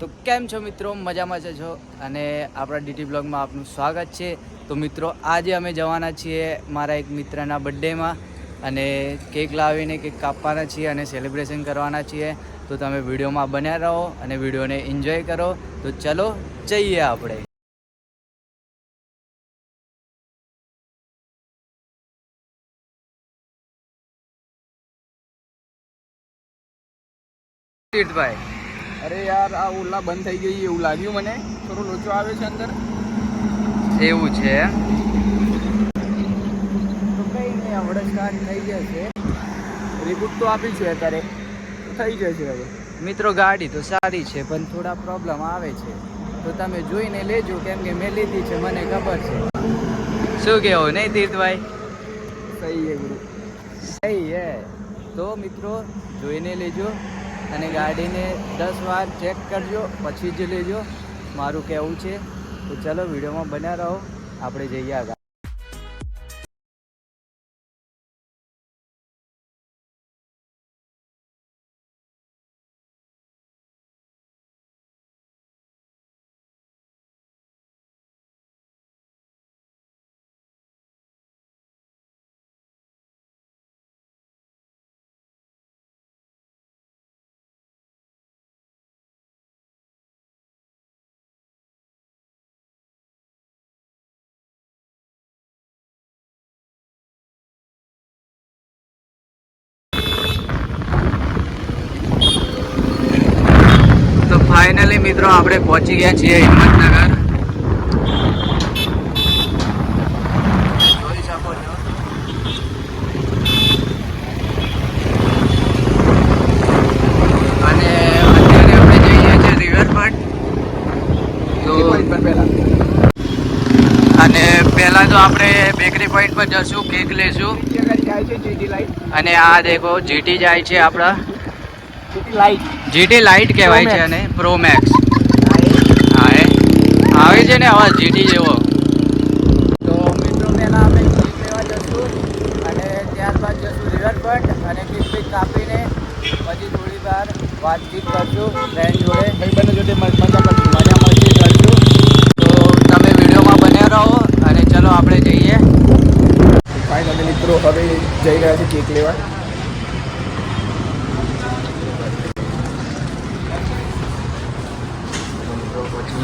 તો કેમ છો મિત્રો? મજામાં છે છો? અને આપણા ડીટી બ્લોગમાં આપનું સ્વાગત છે. તો મિત્રો, આજે અમે જવાના છીએ મારા એક મિત્રના બર્થડેમાં અને કેક લાવીને, કેક કાપવાના છીએ અને સેલિબ્રેશન કરવાના છીએ. તો તમે વિડીયોમાં બન્યા રહો અને વિડીયોને એન્જોય કરો. તો ચલો, જઈએ આપણે. તીર્થભાઈ અરે યાર, આ ઓલા બંધ થઈ ગઈ, એવું લાગ્યું મને. થોડો લોચો આવે છે અંદર. એવું છે. તો કંઈ નહીં સ્ટાર્ટ થઈ જશે. રિપોર્ટ તો આપી છે અત્યારે. થઈ જશે હવે. મિત્રો, ગાડી તો સારી છે, પણ થોડા પ્રોબ્લેમ આવે છે. તો તમે જોઈને લેજો, કેમ કે મેં લીધી છે, મને ખબર છે. શું કહેવું નહીં તીર્થભાઈ? સહી હે ગુરુ. સહી હે. તો મિત્રો, જોઈને લેજો. અને ગાડીને દસ વાર ચેક કરજો, પછી જ લેજો. મારું કહેવું છે તો ચલો, વિડીયોમાં બન્યા રહો. આપણે જઈએ આગળ. ફાઇનલી મિત્રો આપણે પહોંચી ગયા છીએ હિંમતનગર. અને અત્યારે આપણે જઈએ છીએ રિવરફ્રન્ટ અને પહેલાં તો આપણે બેકરી પોઈન્ટ પર જશું કેક લેશું. અને આ દેખો જીટી જાય છે આપણા. લાઈટ જીટી લાઇટ કહેવાય છે ને અને પ્રો મેક્સ હા એ. આવે છે ને અવાજ જીટી જેવો. તો મિત્રો પહેલાં આપણે જીપ લેવા જશું. અને ત્યારબાદ જશું રિવરફ્રન્ટ. અને ટિકિટ કાપીને પછી થોડી વાર વાતચીત કરશું ફ્રેન્ડ જોડે. ભાઈ બંને જોડે મજા કરશું. મજા મસ્તી કરશું. તો તમે વિડીયોમાં બન્યા રહો અને ચલો આપણે જઈએ. ફાઇનલી મિત્રો હવે જઈ રહ્યા છે કેક લેવા. મિત્રો પહોંચી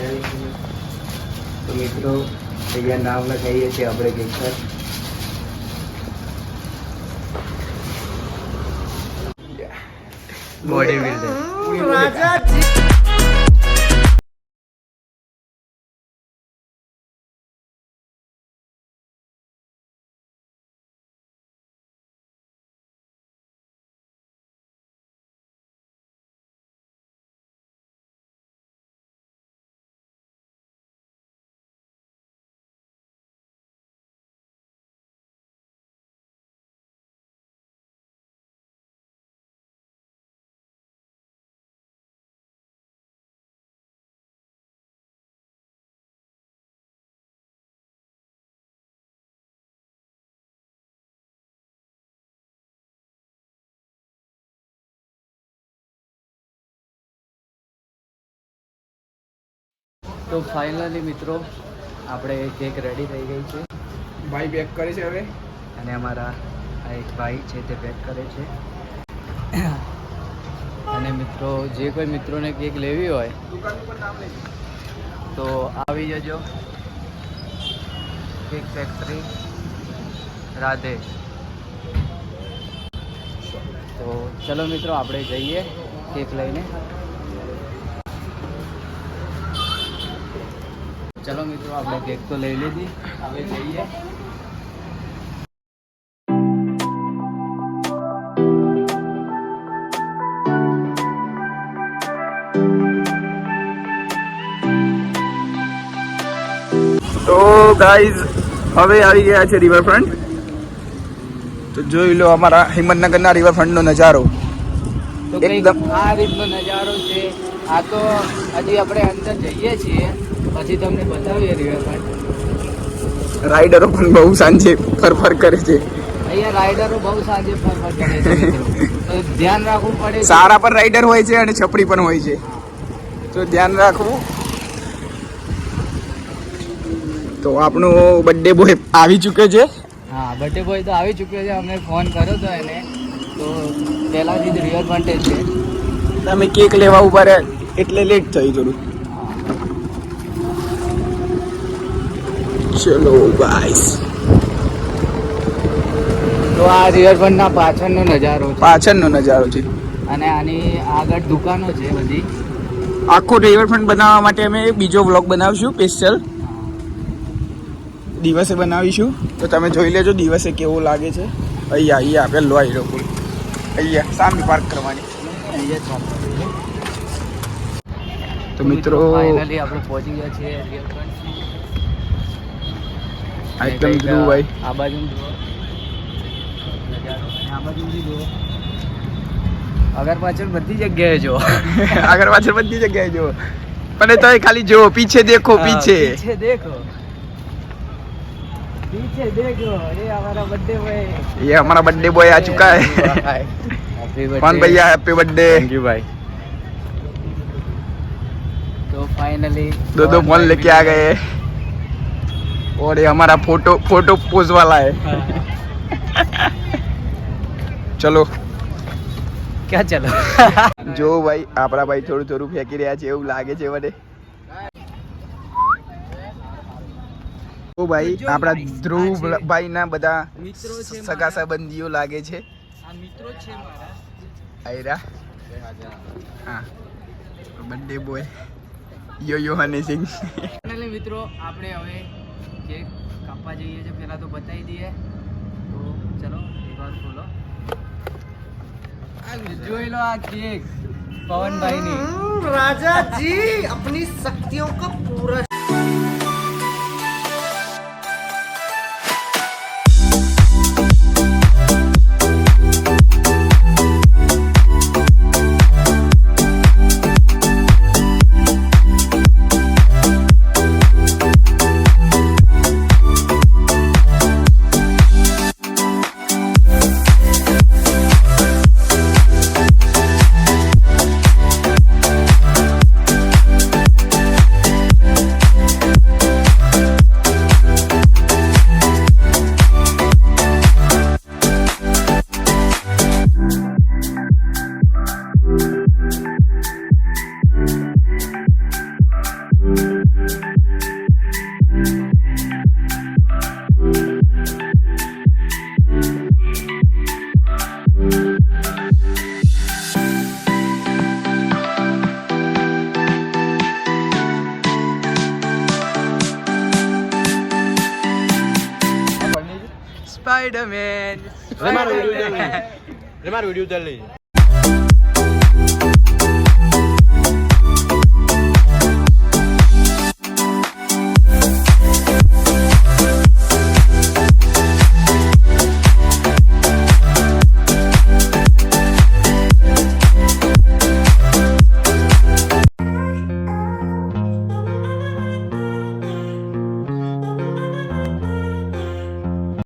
તો મિત્રો અહીંયા નામ લખાઈએ છીએ આપણે ગેસર બોડી બિલ્ડર તો ફાઇનલી મિત્રો આપણે કેક રેડી થઈ ગઈ છે. ભાઈ બેક કરે છે હવે. અને અમારા આ એક ભાઈ છે તે પેક કરે છે. અને મિત્રો જે કોઈ મિત્રોને કેક લેવી હોય તો આવી જજો. Cake factory Radhe. તો ચલો મિત્રો આપણે જઈએ કેક લઈને. ચલો મિત્રો આપણે કેક તો લઈ લીધી. હવે જઈએ. ગાઈઝ હવે આવી ગયા છે રિવરફ્રન્ટ તો જોઈ લો અમારા હિંમતનગરના રિવરફ્રન્ટનો નજારો. એકદમ આ રીતનો નજારો છે. આ તો હજી આપણે અંદર જઈએ છીએ. પછી તમને બતાવીએ રિવરફ્રન્ટ રાઈડરો પણ બહુ સાંજે ફરફર કરે છે. અહીંયા રાઈડરો બહુ સાંજે ફરફર કરે છે તો ધ્યાન રાખવું પડે સારા પણ રાઈડર હોય છે અને છપડી પણ હોય છે. તો ધ્યાન રાખવું. તો આપણો બર્થડે બોય આવી ચૂક્યો છે. હા બર્થડે બોય તો આવી ચૂક્યો છે. અમને ફોન કર્યો હતો એને. તો પહેલાંથી જ રિવરફ્રન્ટે છે. તમે કેક લેવા ઊભા રહ્યા એટલે લેટ થઈ થોડું. ચલો ગાઈસ તો આ રિવરફ્રન્ટના પાછળનો નજારો છે. પાછળનો નજારો છે. અને આની આગળ દુકાનો છે બધી. આખો રિવરફ્રન્ટ બનાવવા માટે અમે બીજો વ્લોગ બનાવશું સ્પેશિયલ દિવસે બનાવીશું. તો તમે જોઈ લેજો દિવસે કેવો લાગે છે. અહીંયા અહીંયા પેલો આવી પુલ અહીંયા સામે પાર્ક કરવાની. તો મિત્રો ફાઇનલી આપણે પહોંચી ગયા છીએ રિવરફ્રન્ટ. એકદમ ધ્રુવ ભાઈ આ બાજુ જુઓ નજારો અને આ બાજુ બી જુઓ અગર પાછળ બધી જગ્યાએ જો આગળ પાછળ બધી જગ્યાએ જો પણ તો ખાલી જો પીછે દેખો પીછે पीछे देखो पीछे देखो ये हमारा बर्थडे बॉय ये हमारा बर्थडे बॉय आ चुका है कौन भैया हैप्पी बर्थडे यू भाई तो फाइनली दो दो फोन लेके आ गए और ये हमारा फोटो फोटो पोज वाला है ચલો क्या चलो જો ભાઈ આપણા ભાઈ થોડું થોડું ફેંકી રહ્યા છે એવું લાગે છે મને ઓ ભાઈ આપણા ધ્રુવ ભાઈ ના બધા મિત્રો છે સગા મારા. સંબંધીઓ લાગે છે આ મિત્રો છે મારા આયરા હા બર્થડે બોય યો યો હની સિંહ ફાઇનલી મિત્રો આપણે હવે કેક કાપવા જઈએ છીએ પહેલા તો બતાવી દઈએ તો ચલો એક વાર ખોલો આ જોઈ લો આ કેક પવનભાઈની राजा जी अपनी शक्तियों का पूरा સ્પાઈડરમેન મારો વીડિયો ઉતાર લેજે